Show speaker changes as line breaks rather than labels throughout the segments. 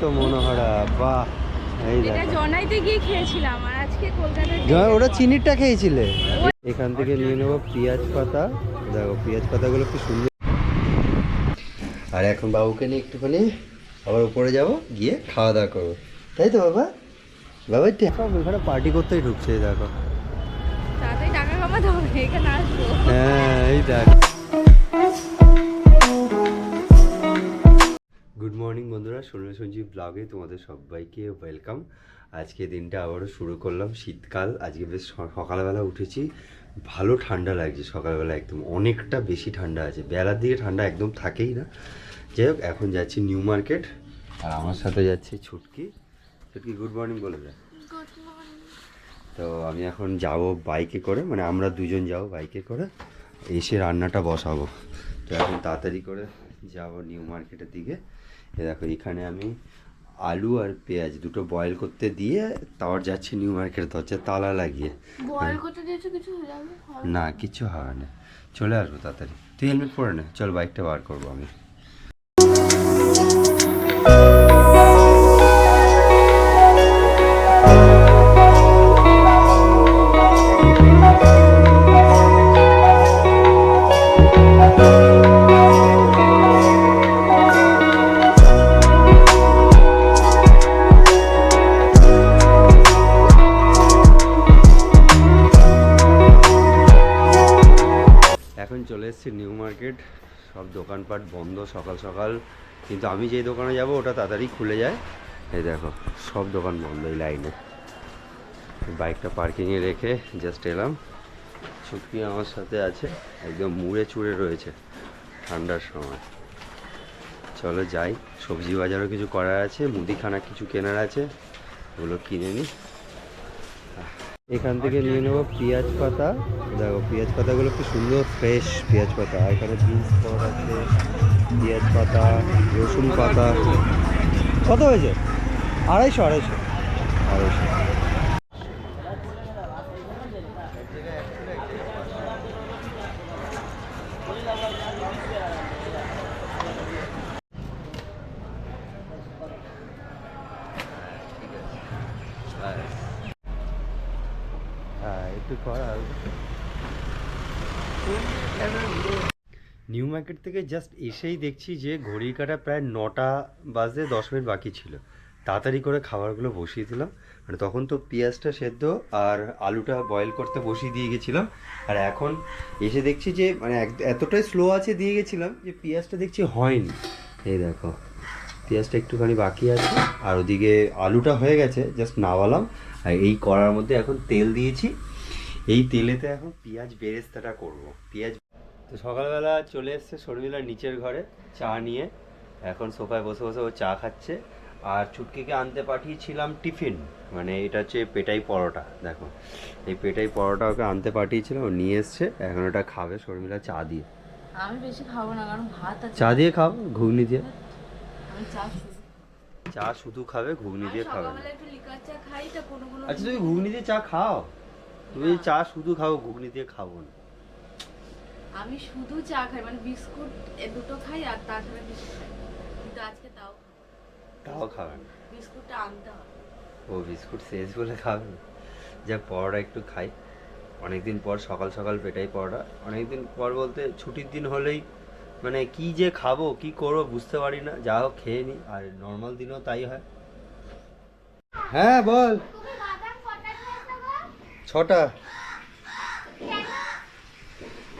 তো মনোহরা বাহ এই
এটা জনাইতে গিয়ে খেয়েছিলাম আর আজকে কলকাতায়
চিনিরটা খেয়েছিলে? এখান থেকে নিয়ে নেব পেঁয়াজ পাতা। দেখো পেঁয়াজ পাতাগুলো কি সুন্দর। আর এখন বাবুকে নিয়ে একটুখানি আবার উপরে যাব গিয়ে খাওয়া দাওয়া করব। তাই তো বাবা? বাবা সব এখানে পার্টি করতেই ঢুকছে দেখো। হ্যাঁ এই দেখ। মর্নিং বন্ধুরা সোনাল সঞ্জীব ব্লগে তোমাদের সবাইকে ওয়েলকাম। আজকে দিনটা আবারও শুরু করলাম শীতকাল। আজকে বেশ সকালবেলা উঠেছি। ভালো ঠান্ডা লাগছে সকালবেলা একদম অনেকটা বেশি ঠান্ডা আছে। বেলার দিকে ঠান্ডা একদম থাকেই না। যাই হোক এখন যাচ্ছি নিউ মার্কেট। আর আমার সাথে যাচ্ছে ছুটকি। ছুটকি গুড মর্নিং বলে দেয় তো আমি এখন যাব বাইকে করে মানে আমরা দুজন যাব বাইকে করে। এসে রান্নাটা বসাবো। তো এখন তাড়াতাড়ি করে যাব নিউ মার্কেটের দিকে। এ দেখো এখানে আমি আলু আর পেঁয়াজ দুটো বয়েল করতে দিয়ে তারপর যাচ্ছি নিউ মার্কেট হচ্ছে তালা লাগিয়ে।
বয়েল করতে দিয়েছ কিছু হয়
না। কিছু হবে না। চলে আসব তাড়াতাড়ি। তুই হেলমেট পরে না। চল বাইকটা বার করব আমি। সকাল সকাল। কিন্তু আমি যেই দোকানে যাব, ওটা তাড়াতাড়ি খুলে যায়। এই দেখো, সব দোকান বন্ধ এই লাইনে। বাইকটা পার্কিংয়ে রেখে জাস্ট এলাম। ছুটকি আমার সাথে আছে, একদম মুড়ে চুড়ে রয়েছে, ঠান্ডার সময়। চলো যাই, সবজি বাজারও কিছু করার আছে, মুদিখানা কিছু কেনার আছে, ওগুলো কিনে নিই এখান থেকে নিয়ে নেব পেঁয়াজ পাতা। দেখো পেঁয়াজ পাতাগুলো খুব সুন্দর ফ্রেশ পেঁয়াজ পাতা। এখানে বিনস পাওয়া আছে পেঁয়াজ পাতা রসুন পাতা। কত হয়েছে? আড়াইশো আড়াইশো। আড়াইশো হ্যাঁ একটু কর আর নিউ মার্কেট থেকে জাস্ট এসেই দেখছি যে ঘড়ির কাটা প্রায় নটা বাজে দশ মিনিট বাকি ছিল। তাড়াতাড়ি করে খাবারগুলো বসিয়ে দিলাম। মানে তখন তো পেঁয়াজটা সেদ্ধ আর আলুটা বয়েল করতে বসিয়ে দিয়ে গেছিলাম। আর এখন এসে দেখছি যে মানে এতটাই স্লো আছে দিয়ে গেছিলাম যে পেঁয়াজটা দেখছি হয়নি। এই দেখো, পেঁয়াজটা একটুখানি বাকি আছে আর ওদিকে আলুটা হয়ে গেছে জাস্ট নামালাম। আর এই করার মধ্যে এখন তেল দিয়েছি। এই তেলেতে এখন পেঁয়াজ বেরেস্তাটা করব। পেঁয়াজ তো সকালবেলা চলে এসছে শর্মিলার নিচের ঘরে চা নিয়ে। এখন সোফায় বসে বসে ও চা খাচ্ছে। আর চুটকিকে আনতে পাঠিয়েছিলাম টিফিন। মানে এটা হচ্ছে পেটাই পরোটা দেখো। এই পেটাই পরোটা ওকে আনতে পাঠিয়েছিলাম ও নিয়ে এসছে। এখন ওটা খাবে শর্মিলা চা দিয়ে।
আমি বেশি খাব না কারণ ভাত আছে।
চা দিয়ে খাও ঘুগনি দিয়ে।
চা শুধু
খাবে ঘুগনি দিয়ে খাবে। আচ্ছা তুমি ঘুগনি দিয়ে চা খাও? তুমি চা শুধু খাও ঘুগনি দিয়ে খাব না।
আমি শুধু চা খাই মানে বিস্কুট দুটো খাই আর তাছাড়া কিছু খাই। কিন্তু আজকে তাও।
তাও খাবে না?
বিস্কুটটা আনতে হবে।
ও বিস্কুট শেষ বলে খাবেন যা পরোটা একটু খাই। অনেকদিন পর সকাল সকাল পেটাই পরোটা। অনেকদিন পর বলতে ছুটির দিন হলেই মানে কি যে খাব কি করব বুঝতে পারি না। যা হোক খেয়ে নিই আর নর্মাল দিনও তাই হয়। হ্যাঁ বল। ছটা।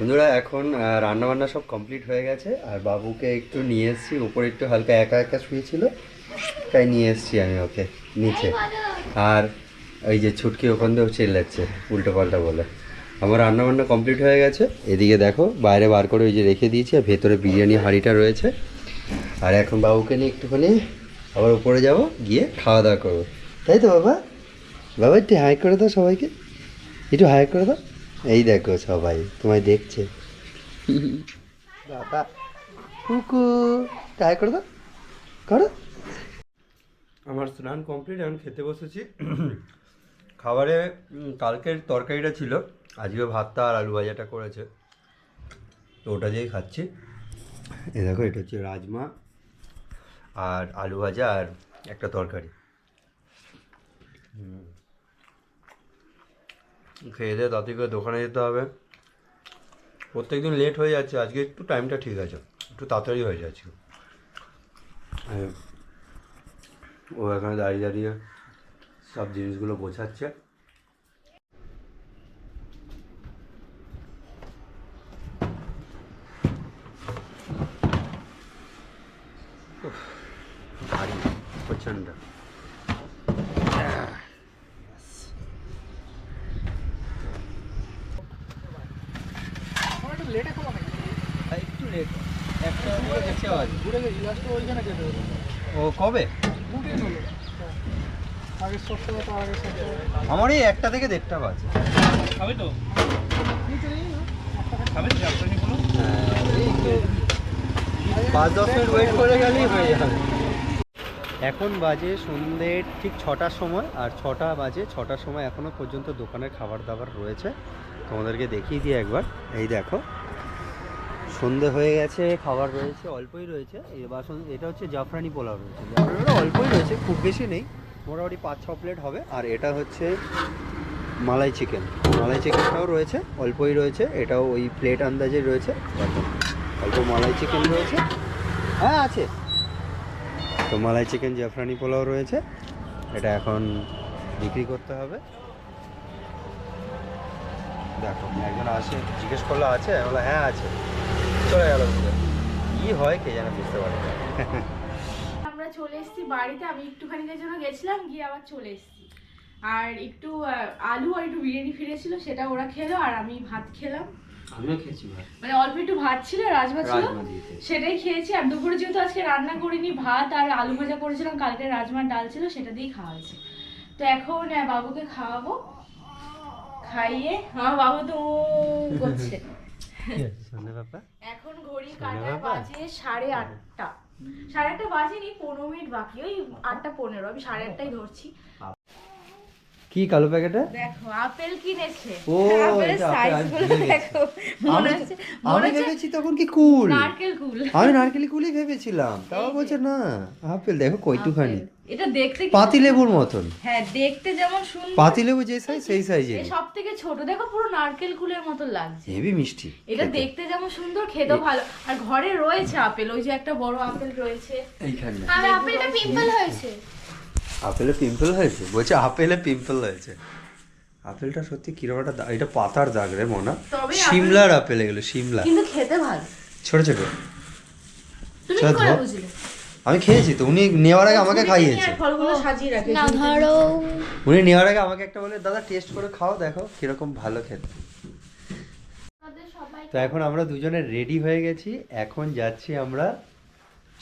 বন্ধুরা, এখন রান্না বান্না সব কমপ্লিট হয়ে গেছে। আর বাবুকে একটু নিয়ে এসেছি। উপরে একটু হালকা একা একা শুয়েছিল, তাই নিয়ে এসেছি আমি ওকে, নিচে। আর ওই যে ছুটকি ওখান দিয়েও চেল্লাচ্ছে উল্টো পাল্টা বলে। আমার রান্না বান্না কমপ্লিট হয়ে গেছে। এদিকে দেখো, বাইরে বার করে ওই যে রেখে দিয়েছি, আর ভেতরে বিরিয়ানি হাঁড়িটা রয়েছে। আর এখন বাবুকে নিয়ে একটুখানি আবার উপরে যাব, গিয়ে খাওয়া দাওয়া করব। তাই তো বাবা? বাবা, একটু হাই করে দাও সবাইকে। একটু হাই করে দাও। এই দেখো সবাই, তোমায় দেখছে। বাবা কুকু হাই করে দাও করো। আমার স্নান কমপ্লিট এখন খেতে বসেছি। খাবারে কালকের তরকারিটা ছিল। আজকে ভাতটা আর আলু ভাজাটা করেছে। তো ওটা দিয়েই খাচ্ছি। এ দেখো, এটা হচ্ছে রাজমা আর আলু ভাজা আর একটা তরকারি। হুম। খেয়ে দিয়ে তাতে করে দোকানে যেতে হবে। প্রত্যেকদিন লেট হয়ে যাচ্ছে, আজকে একটু টাইমটা ঠিক আছে, একটু তাড়াতাড়ি হয়ে যাচ্ছে। ও এখানে দাঁড়িয়ে দাঁড়িয়ে সব জিনিসগুলো বোঝাচ্ছে ভারী একটু লেট একটা দেখতে আওয়াজ
ঘুরে গেছি লাস্টে ওইখানে যেতে হলো
ও কবে?
দুদিন হলো। আগের সপ্তাহে তো আগের সপ্তাহে
আমার এই একটা থেকে দেড়টা বাজে।
খাবে তো? খাবে
হ্যাঁ, পাঁচ দশ মিনিট ওয়েট করে গেলেই হয়ে যাবে। এখন বাজে সন্ধ্যের ঠিক ছটার সময় আর ছটা বাজে ছটার সময় এখনও পর্যন্ত দোকানের খাবার দাবার রয়েছে। তোমাদেরকে দেখিয়ে দিই একবার। এই দেখো সন্ধে হয়ে গেছে, খাবার রয়েছে, অল্পই রয়েছে। বাসন, এটা হচ্ছে জাফরানি পোলাও রয়েছে। জাফরানিটা অল্পই রয়েছে, খুব বেশি নেই। মোটামুটি পাঁচ, ছ প্লেট হবে। আর এটা হচ্ছে মালাই চিকেন। মালাই চিকেনটাও রয়েছে, অল্পই রয়েছে। এটাও ওই প্লেট আন্দাজে রয়েছে। অল্প মালাই চিকেন রয়েছে। হ্যাঁ আছে। তো মালাই চিকেন, জাফরানি পোলাও রয়েছে। এটা এখন বিক্রি করতে হবে। দেখো, একজন আসে, জিজ্ঞেস করল, আছে? বললাম হ্যাঁ আছে। চলে গেল কি হয় কে যেন বুঝতে পারি
আমরা চলে এসেছি বাড়িতে আমি একটুখানিকের জন্য গেছিলাম গিয়ে আবার চলে এসেছি। আর একটু আলু আর একটু বিরিয়ানি ফিরেছিল সেটা ওরা খেলো আর আমি ভাত খেলাম।
আমিও খেয়েছি ভাই
মানে অল্প একটু ভাত ছিল রাজমা ছিল।
রাজমা।
সেটাই খেয়েছি আর দুপুরে যেহেতু আজকে রান্না করিনি ভাত আর আলু ভাজা করেছিলাম কালকে রাজমার ডাল ছিল সেটা দিয়েই খাওয়া হয়েছে। তো এখন বাবুকে খাওয়াবো খাইয়ে আমার বাবু তো ও করছে। এখন ঘড়ি কাটায় বাজে সাড়ে আটটা। সাড়ে আটটা বাজেনি পনেরো মিনিট বাকি। ওই আটটা পনেরো আমি সাড়ে আটটাই ধরছি।
কি কালো প্যাকেটে
দেখো আপেল কিনেছে।
ও, আপেল।
দেখো মনে হচ্ছে
আমি ভেবেছি তখন কি কুল।
নারকেল কুল।
আমি নারকেলি কুলই ভেবেছিলাম তাও বলছে না। আপেল দেখো কইটুখানি
আপেল। এটা দেখতে কি-
পাতি লেবুর মতন।
হ্যাঁ দেখতে যেমন সুন্দর।
পাতি লেবু যে সাইজ সেই সাইজের
সব থেকে ছোট দেখো পুরো নারকেল কুলের মতো লাগছে।
হেভি মিষ্টি
এটা দেখতে যেমন সুন্দর খেতেও ভালো। আর ঘরে রয়েছে আপেল ওই যে একটা বড় আপেল রয়েছে।
এইখানে।
আর আপেলটা পিম্পল হয়েছে।
আপেলে পিম্পল হয়েছে? বলছে আপেলে পিম্পল হয়েছে। আপেলটা সত্যি কীরকম একটা এটা পাতার দাগ রে মনা।
তবে
সিমলার আপেল এগুলো সিমলা
কিন্তু খেতে ভালো।
ছোট ছোট।
তুমি কি করে বুঝলে?
আমি খেয়েছি তো উনি নেওয়ার আগে আমাকে খাইয়েছে।
ফলগুলো সাজিয়ে রাখে
না ধরো।
উনি নেওয়ার আগে আমাকে একটা বলে দাদা টেস্ট করে খাও দেখো কীরকম ভালো খেতে। তো এখন আমরা দুজনে রেডি হয়ে গেছি। এখন যাচ্ছি আমরা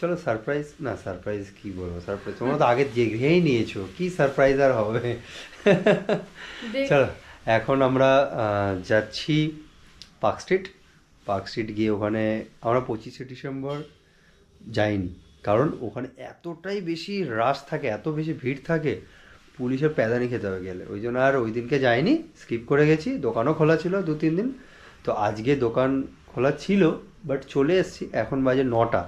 চলো সারপ্রাইজ না সারপ্রাইজ কি বলব? সারপ্রাইজ তোমরা তো আগে দেখেই নিয়েছো। কি সারপ্রাইজ আর হবে? চলো এখন আমরা যাচ্ছি পার্ক স্ট্রিট পার্ক স্ট্রিট গিয়ে ওখানে আমরা পঁচিশে ডিসেম্বর যাইনি। কারণ ওখানে এতটাই বেশি রাশ থাকে এত বেশি ভিড় থাকে পুলিশের প্যাদানি খেতে হবে গেলে। ওই জন্য আর ওই দিনকে যাইনি স্কিপ করে গেছি দোকানও খোলা ছিল দু তিন দিন। তো আজকে দোকান খোলা ছিল বাট চলে এসেছি এখন বাজে নটা।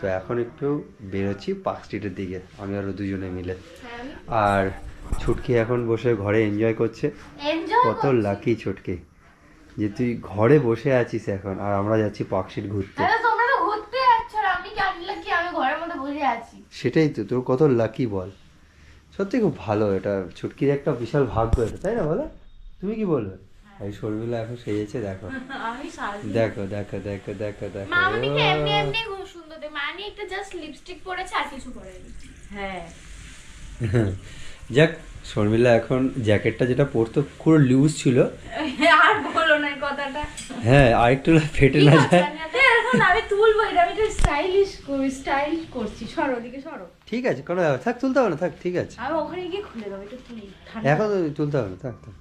তো এখন একটু বেরোচ্ছি পার্ক স্ট্রিটের দিকে আমি আরও দুজনে মিলে। আর ছুটকি এখন বসে ঘরে এনজয় করছে। কত লাকি ছুটকি যে তুই ঘরে বসে আছিস এখন আর আমরা যাচ্ছি পার্ক স্ট্রিট ঘুরতে
যাচ্ছ আর আমি জানলে কি আমি ঘরের মধ্যে বসে আছি।
সেটাই তো তোর কত লাকি বল। সত্যি খুব ভালো এটা ছুটকির একটা বিশাল ভাগ্য এটা তাই না বলো? তুমি কি বলবে? এই শর্মিলা এখন সেজেছে দেখো। দেখো দেখো দেখো দেখো দেখো।
মামনিকে এমনি
ও।
এমনি খুব সুন্দর দেয় মানি একটা জাস্ট লিপস্টিক পরেছে আর কিছু পরেনি।
হ্যাঁ।
যাক শর্মিলা এখন জ্যাকেটটা যেটা পরতো পুরো লুজ ছিল।
আর বলো না কথাটা।
হ্যাঁ আরেকটু ফেটে না যায়।
এখন আমি তুলবো এটা আমি একটু স্টাইলিশ স্টাইল করছি। সরো ওদিকে সরো।
ঠিক আছে কোনো ব্যাপার থাক তুলতে হবে না থাক ঠিক আছে।
আমি ওখানে গিয়ে খুলে দেবো একটু তুলি
এখন তুলতে হবে না থাক থাক।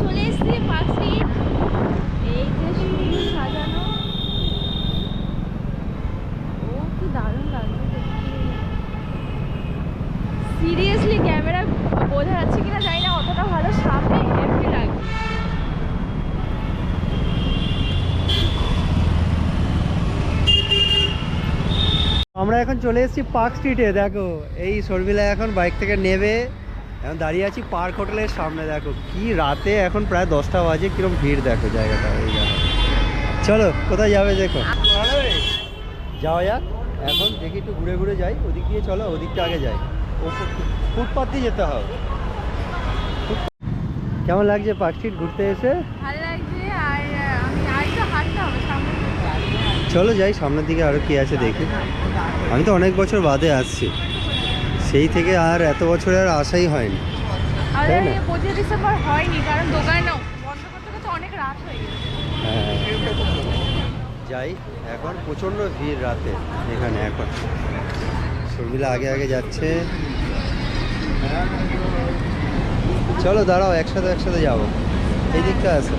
চলে এসেছি পার্ক স্ট্রিট এই যে সুন্দর সাজানো ও কি দারুণ লাগছে সিরিয়াসলি ক্যামেরা বোঝা যাচ্ছে কিনা জানি না অতটা ভালো সামনে হেভি লাগছে
আমরা এখন চলে এসেছি পার্ক স্ট্রিটে দেখো। এই শর্মিলা এখন বাইক থেকে নেবে। এখন দাঁড়িয়ে আছি পার্ক হোটেলের সামনে দেখো। কি রাতে এখন প্রায় দশটা বাজে কিরম ভিড় দেখো জায়গাটা এই দেখো। চলো কোথায় যাবে দেখো। যাওয়া যাক এখন দেখি একটু ঘুরে ঘুরে যাই। ওদিক দিয়ে চলো ওদিকটা আগে যাই। ফুটপাথ দিয়ে যেতে হবে। কেমন লাগছে পার্ক স্ট্রিট ঘুরতে এসে? চলো যাই সামনের দিকে আরও কি আছে দেখি। আমি তো অনেক বছর বাদে আসছি। সেই থেকে আর এত বছরে আর আসাই হয়নি।
আমাদের
তাই না?
পঁচিশে ডিসেম্বর হয়নি কারণ দোকান বন্ধ করতে করতে অনেক রাত হয়ে
হ্যাঁ। যাই এখন প্রচণ্ড ভিড় রাতে এখানে এখন। শর্মিলা আগে আগে যাচ্ছে। চলো দাঁড়াও একসাথে একসাথে যাব। এই দিকটা আছে।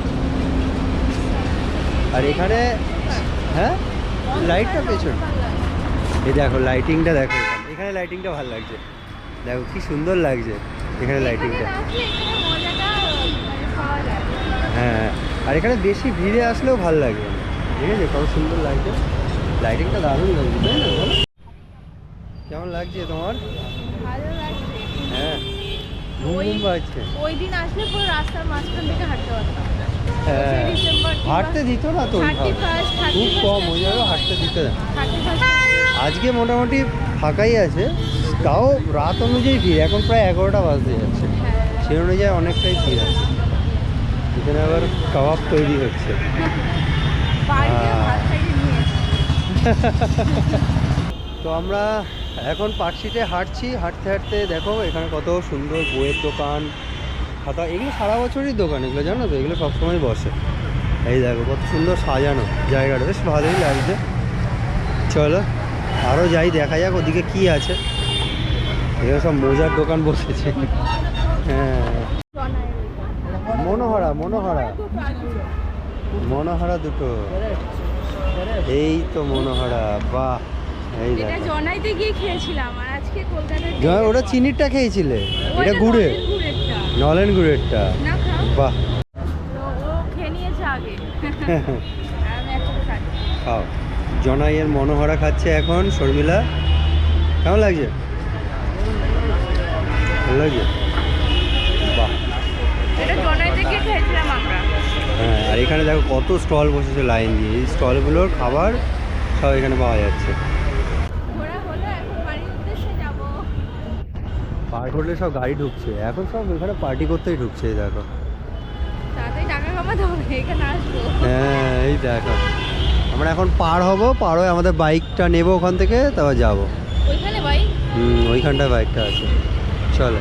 আর এখানে হ্যাঁ? লাইটটা পেছন। এই দেখো লাইটিংটা দেখো এখানে। লাইটিংটা ভালো লাগছে। দেখো কি সুন্দর লাগছে এখানে লাইটিংটা
মানে
হ্যাঁ আর এখানে বেশি ভিড়ে আসলেও ভালো লাগবে না ঠিক আছে কত সুন্দর লাগছে লাইটিংটা দারুণ লাগছে তাই না বলো? কেমন লাগছে তোমার? হ্যাঁ ঘুম ঘুম পাচ্ছে।
ওই দিন আসলে পুরো রাস্তার মাঝখান থেকে হাঁটতে পারতাম।
হ্যাঁ হাঁটতে দিত না তো খুব কম ওই জন্য হাঁটতে দিতে না। আজকে মোটামুটি ফাঁকাই আছে তাও রাত অনুযায়ী ভিড় এখন প্রায় এগারোটা বাজতে যাচ্ছে।
হ্যাঁ।
সেই অনুযায়ী অনেকটাই ভিড় আছে। এখানে আবার কাবাব তৈরি হচ্ছে। তো আমরা এখন পার্কশিটে হাঁটছি হাঁটতে হাঁটতে দেখো এখানে কত সুন্দর বইয়ের দোকান খাতা এগুলো সারা বছরই দোকান এগুলো জানো তো এগুলো সবসময় বসে। এই দেখো কত সুন্দর সাজানো জায়গাটা বেশ ভালোই লাগছে। চলো আরও যাই দেখা যাক ওদিকে কি আছে। এখানে সব মোজার দোকান বসেছে। হ্যাঁ। মনোহরা মনোহরা। মনোহরা দুটো। এই তো মনোহরা বাহ। এই
জনাইতে গিয়ে খেয়েছিলাম আর আজকে কলকাতায়
ওটা চিনিরটা খেয়েছিলে? এটা গুড়ে
গুড়েরটা
নলেন গুড়েরটা। বাহ। খাও। জনাইয়ের মনোহরা খাচ্ছে এখন শর্মিলা। কেমন লাগছে? ভালো লাগছে? বাহ। হ্যাঁ আর এখানে দেখো কত স্টল বসেছে লাইন দিয়ে। এই স্টলগুলোর খাবার সব এখানে পাওয়া যাচ্ছে
ঘোরা হলো এখন বাড়ির উদ্দেশ্যে যাব
পার করলে সব গাড়ি ঢুকছে। এখন সব এখানে পার্টি করতেই ঢুকছে এই দেখো। হ্যাঁ এই দেখো। আমরা এখন পার হব পার হয়ে আমাদের বাইকটা নেব ওখান থেকে তারপর যাব।
ওইখানে
হুম ওইখানটায় বাইকটা আছে। চলো।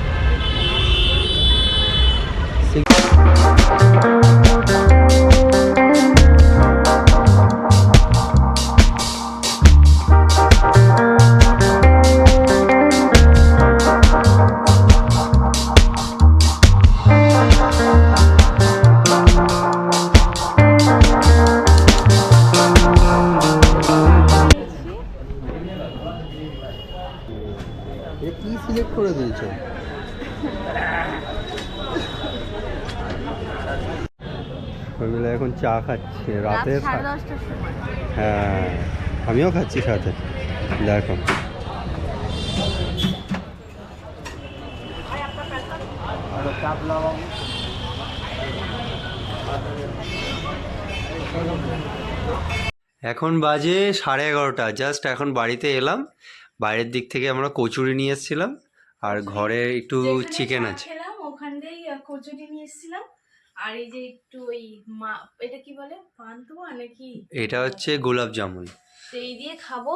রাত
হ্যাঁ আমিও খাচ্ছি সাথে। দেখো। এখন বাজে সাড়ে এগারোটা। জাস্ট এখন বাড়িতে এলাম। বাইরের দিক থেকে আমরা কচুরি নিয়ে এসেছিলাম। আর ঘরে একটু চিকেন আছে।
ওখান আহ, কচুরি নিয়ে এসেছিলাম। আর এই যে একটু ওই মা এটা কি বলে? পান্তুয়া নাকি?
এটা হচ্ছে গোলাপ জামুন।
তো এই দিয়ে খাব।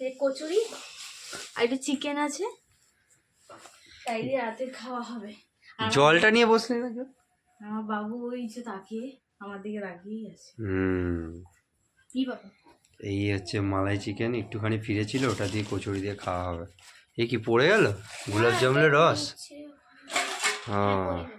এই কচুরি আর একটু চিকেন আছে। তাই দিয়ে রাতে খাওয়া হবে।
জলটা নিয়ে বসলি না কেউ?
আমার বাবু ওই যে তাকিয়ে আমার দিকে তাকিয়েই আছে।
হুম।
কি বাবা
এই হচ্ছে মালাই চিকেন একটুখানি ফিরেছিল ওটা দিয়ে কচুরি দিয়ে খাওয়া হবে। এ কি পড়ে গেল? গোলাপ জামুনের রস? হ্যাঁ।
গেছে।